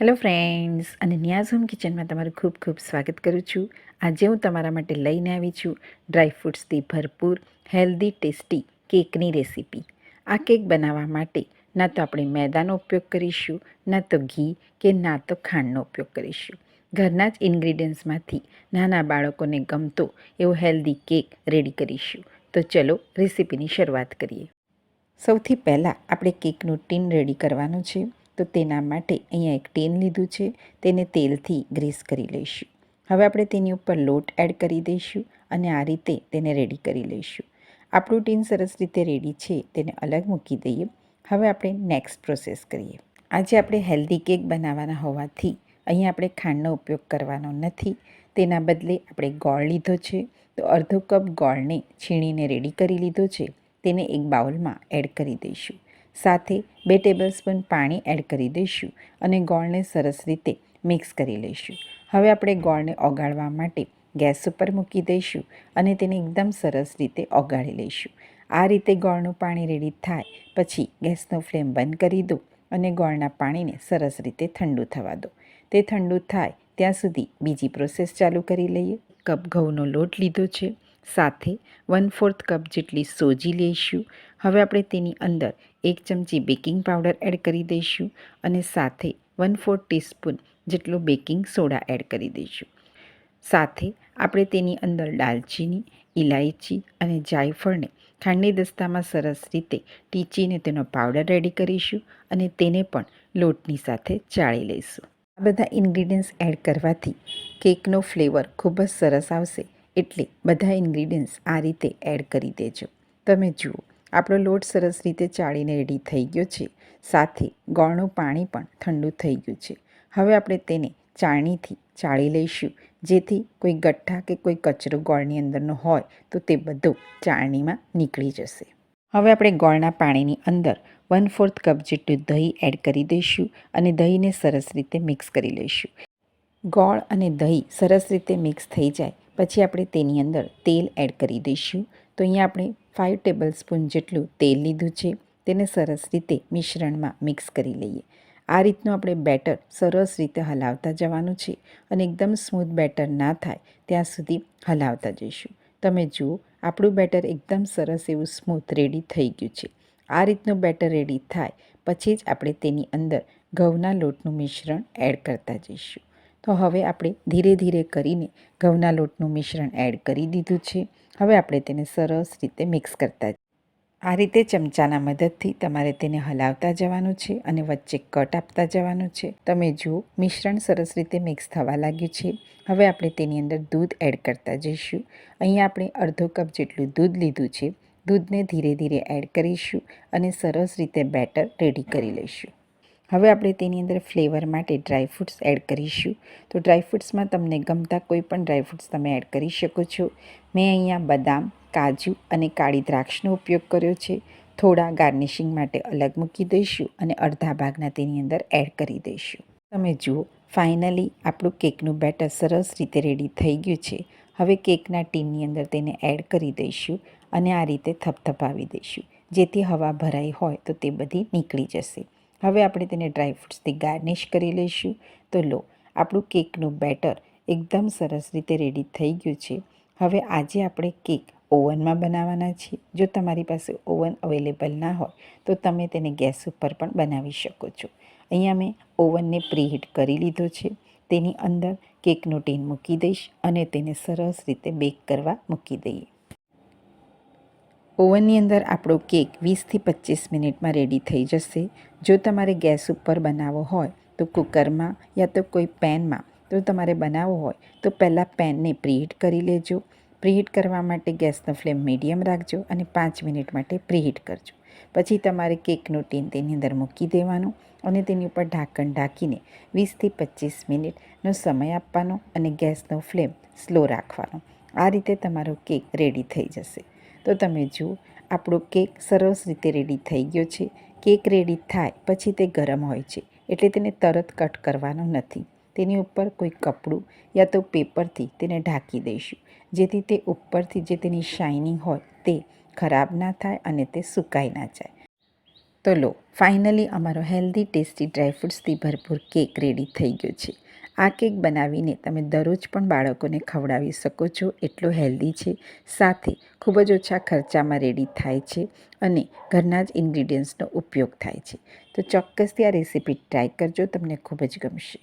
Hello friends, અને ન્યાઝ home કિચનમાં તમારું ખૂબ ખૂબ સ્વાગત કરું છું. આજે હું તમારા માટે લઈને આવી છું ડ્રાય ફ્રૂટ્સથી ભરપૂર, હેલ્ધી, ટેસ્ટી કેકની રેસીપી. આ કેક બનાવવા માટે ના તો આપણે મેદાનો ઉપયોગ કરીશું, ના તો ઘી કે ના તો ખાંડનો ઉપયોગ કરીશું. ઘરના જ ઇન્ગ્રીડિયન્ટ્સમાંથી નાના બાળકોને ગમતો એવો હેલ્ધી કેક રેડી કરીશું. તો ચલો રેસીપીની શરૂઆત કરીએ. સૌથી પહેલાં આપણે કેકનું ટીન રેડી કરવાનું છે. તો તેના માટે અહીંયા એક ટીન લીધું છે. તેને તેલથી ગ્રીસ કરી લઈશું. હવે આપણે તેની ઉપર લોટ એડ કરી દઈશું અને આ રીતે તેને રેડી કરી લઈશું. આપણું ટીન સરસ રીતે રેડી છે. તેને અલગ મૂકી દઈએ. હવે આપણે નેક્સ્ટ પ્રોસેસ કરીએ. આજે આપણે હેલ્ધી કેક બનાવવાના હોવાથી અહીંયા આપણે ખાંડનો ઉપયોગ કરવાનો નથી. તેના બદલે આપણે ગોળ લીધો છે. તો અડધો કપ ગોળને છીણીને રેડી કરી લીધો છે. તેને એક બાઉલમાં એડ કરી દઈશું. સાથે બે ટેબલસ્પૂન પાણી એડ કરી દઈશું અને ગોળને સરસ રીતે મિક્સ કરી લઈશું. હવે આપણે ગોળને ઓગાળવા માટે ગેસ ઉપર મૂકી દઈશું અને તેને એકદમ સરસ રીતે ઓગાળી લઈશું. આ રીતે ગોળનું પાણી રેડી થાય પછી ગેસનો ફ્લેમ બંધ કરી દો અને ગોળના પાણીને સરસ રીતે ઠંડુ થવા દો. તે ઠંડુ થાય ત્યાં સુધી બીજી પ્રોસેસ ચાલુ કરી લઈએ. કપ ઘઉંનો લોટ લીધો છે. સાથે વન ફોર્થ કપ જેટલી સોજી લઈશું. હવે આપણે તેની અંદર એક ચમચી બેકિંગ પાવડર એડ કરી દઈશું અને સાથે વન ફોર ટીસ્પૂન જેટલો બેકિંગ સોડા એડ કરી દઈશું. સાથે આપણે તેની અંદર દાલચીની ઇલાયચી અને જાયફળને ખાંડની દસ્તામાં સરસ રીતે ટીચીને તેનો પાવડર રેડી કરીશું અને તેને પણ લોટની સાથે ચાળી લઈશું. આ બધા ઇન્ગ્રીડિયન્ટ્સ એડ કરવાથી કેકનો ફ્લેવર ખૂબ જ સરસ આવશે એટલે બધા ઇન્ગ્રીડિયન્ટ્સ આ રીતે એડ કરી દેજો. તમે જુઓ. આપણો લોટ સરસ રીતે ચાળીને રેડી થઈ ગયો છે. સાથે ગોળનું પાણી પણ ઠંડુ થઈ ગયું છે. હવે આપણે તેને ચાળણીથી ચાળી લઈશું. જેથી કોઈ ગઠ્ઠા કે કોઈ કચરો ગોળની અંદરનો હોય તો તે બધું ચાળણીમાં નીકળી જશે. હવે આપણે ગોળના પાણીની અંદર વન ફોર્થ કપ જેટલું દહીં એડ કરી દઈશું અને દહીંને સરસ રીતે મિક્સ કરી લઈશું. ગોળ અને દહીં સરસ રીતે મિક્સ થઈ જાય. પછી આપણે તેની અંદર તેલ એડ કરી દઈશું. તો અહીંયા આપણે ફાઇવ ટેબલ સ્પૂન જેટલું તેલ લીધું છે, તેને સરસ રીતે મિશ્રણમાં મિક્સ કરી લઈએ. આ રીતનું આપણે બેટર સરસ રીતે હલાવતા જવાનું છે અને એકદમ સ્મૂથ બેટર ના થાય ત્યાં સુધી હલાવતા જઈશું. તમે જુઓ, આપણું બેટર એકદમ સરસ એવું સ્મૂથ રેડી થઈ ગયું છે. આ રીતનું બેટર રેડી થાય પછી જ આપણે તેની અંદર ઘઉંના લોટનું મિશ્રણ એડ કરતા જઈશું. તો હવે આપણે ધીરે ધીરે કરીને ઘઉંના લોટનું મિશ્રણ એડ કરી દીધું છે. હવે આપણે તેને સરસ રીતે મિક્સ કરતા આ રીતે ચમચાના મદદથી તમારે તેને હલાવતા જવાનું છે અને વચ્ચે કટ આપતા જવાનું છે. તમે જુઓ, મિશ્રણ સરસ રીતે મિક્સ થવા લાગ્યું છે. હવે આપણે તેની અંદર દૂધ એડ કરતા જઈશું. અહીંયા આપણે અડધો કપ જેટલું દૂધ લીધું છે. દૂધને ધીરે ધીરે એડ કરીશું અને સરસ રીતે બેટર રેડી કરી લઈશું. હવે આપણે તેની અંદર ફ્લેવર માટે ડ્રાયફ્રૂટ્સ એડ કરીશું. તો ડ્રાયફ્રૂટ્સમાં તમને ગમતા કોઈ પણ ડ્રાયફ્રૂટ્સ તમે એડ કરી શકો છો. મેં અહીંયા બદામ, કાજુ અને કાળી દ્રાક્ષનો ઉપયોગ કર્યો છે. થોડા ગાર્નિશિંગ માટે અલગ મૂકી દઈશું અને અડધા ભાગના તેની અંદર એડ કરી દઈશું. તમે જુઓ, ફાઇનલી આપણું કેકનું બેટર સરસ રીતે રેડી થઈ ગયું છે. હવે કેકના ટીનની અંદર તેને એડ કરી દઈશું અને આ રીતે થપથપાવી દઈશું. જેથી હવા ભરાઈ હોય તો તે બધી નીકળી જશે. હવે આપણે તેને ડ્રાયફ્રૂટ્સથી ગાર્નિશ કરી લઈશું. તો લો, આપણું કેકનું બેટર એકદમ સરસ રીતે રેડી થઈ ગયું છે. હવે આજે આપણે કેક ઓવનમાં બનાવવાના છીએ. જો તમારી પાસે ઓવન અવેલેબલ ના હોય, તો તમે તેને ગેસ ઉપર પણ બનાવી શકો છો. અહીંયા મેં ઓવનને પ્રીહીટ કરી લીધો છે. તેની અંદર કેકનું ટીન મૂકી દઈશ અને તેને સરસ રીતે બેક કરવા મૂકી દઈએ. ઓવનની અંદર આપણો કેક વીસથી પચીસ મિનિટમાં રેડી થઈ જશે. જો તમારે ગેસ ઉપર બનાવવો હોય તો કુકરમાં યા તો કોઈ પેનમાં તો તમારે બનાવવો હોય તો પહેલાં પેનને પ્રીહીટ કરી લેજો. પ્રીહીટ કરવા માટે ગેસનો ફ્લેમ મીડિયમ રાખજો અને પાંચ મિનિટ માટે પ્રીહીટ કરજો. પછી તમારે કેકનું ટીન તેની અંદર મૂકી દેવાનું અને તેની ઉપર ઢાંકણ ઢાંકીને વીસથી પચીસ મિનિટનો સમય આપવાનો અને ગેસનો ફ્લેમ સ્લો રાખવાનો. આ રીતે તમારો કેક રેડી થઈ જશે. તો તમે જુઓ, આપણો કેક સરસ રીતે રેડી થઈ ગયો છે. કેક રેડી થાય પછી તે ગરમ હોય છે. એટલે તેને તરત કટ કરવાનો નથી. તેની ઉપર કોઈ કપડું યા તો પેપરથી તેને ઢાંકી દઈશું. જેથી તે ઉપરથી જે તેની શાઇનિંગ હોય તે ખરાબ ના થાય અને તે સુકાઈ ના જાય. તો લો ફાઇનલી અમારો હેલ્ધી ટેસ્ટી ડ્રાયફ્રૂટ્સથી ભરપૂર કેક રેડી થઈ ગયો છે. આ કેક બનાવીને તમે દરરોજ પણ બાળકોને ખવડાવી શકો છો. એટલો હેલ્ધી છે. સાથે ખૂબ જ ઓછા ખર્ચામાં રેડી થાય છે અને ઘરના જ ઇન્ગ્રીડિયન્ટ્સનો ઉપયોગ થાય છે. તો ચોક્કસથી આ રેસીપી ટ્રાય કરજો. તમને ખૂબ જ ગમશે.